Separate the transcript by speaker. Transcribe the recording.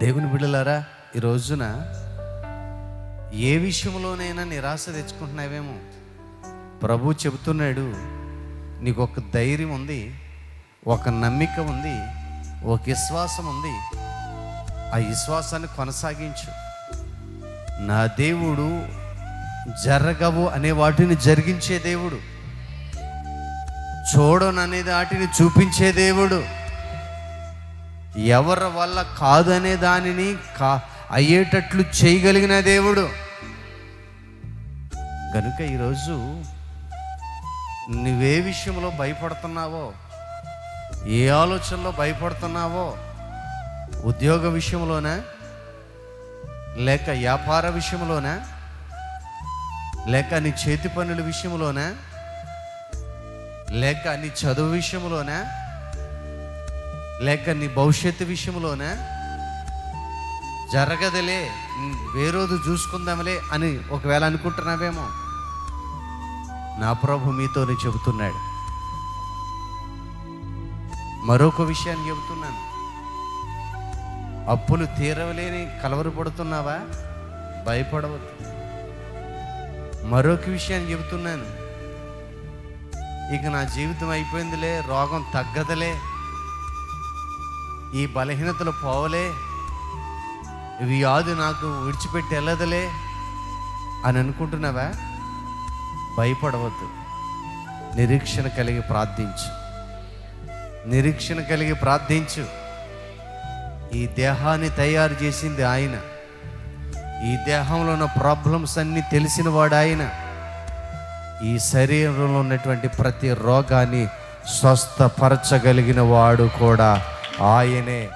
Speaker 1: దేవుని బిడ్డలారా ఈ రోజున ఏ విషయంలోనైనా నిరాశ తెచ్చుకుంటున్నావేమో? ప్రభు చెబుతున్నాడు నీకు ఒక ధైర్యం ఉంది ఒక నమ్మిక ఉంది ఒక విశ్వాసం ఉంది. ఆ విశ్వాసాన్ని కొనసాగించు. నా దేవుడు జరగవు అనే వాటిని జరిగించే దేవుడు. చూడననే వాటిని చూపించే దేవుడు. ఎవరి వల్ల కాదనే దానిని కా అయ్యేటట్లు చేయగలిగిన దేవుడు. కనుక ఈరోజు నువ్వే విషయంలో భయపడుతున్నావో ఏ ఆలోచనలో భయపడుతున్నావో ఉద్యోగ విషయంలోనా లేక వ్యాపార విషయంలోనా లేక నీ చేతి పనుల విషయంలోనా లేక నీ చదువు విషయంలోనా లేక నీ భవిష్యత్తు విషయంలోనే? జరగదులే ఉమ్, వేరోజు చూసుకుందాంలే అని ఒకవేళ అనుకుంటున్నావేమో. నా ప్రభు మీతోనే చెబుతున్నాడు. మరొక విషయాన్ని చెబుతున్నాను. అప్పులు తీరవలేని కలవరపడుతున్నావా? భయపడవద్దు. మరొక విషయాన్ని చెబుతున్నాను. ఇక నా జీవితం అయిపోయిందిలే రోగం తగ్గదులే. ఈ బలహీనతలు పోవలే. వ్యాధి నాకు విడిచిపెట్టి వెళ్ళదులే అని అనుకుంటున్నావా? భయపడవద్దు. నిరీక్షణ కలిగి ప్రార్థించు. నిరీక్షణ కలిగి ప్రార్థించు. ఈ దేహాన్ని తయారు చేసింది ఆయన. ఈ దేహంలో ఉన్న ప్రాబ్లమ్స్ అన్నీ తెలిసిన వాడు ఆయన. ఈ శరీరంలో ఉన్నటువంటి ప్రతి రోగాన్ని స్వస్థపరచగలిగిన వాడు కూడా ఆయనే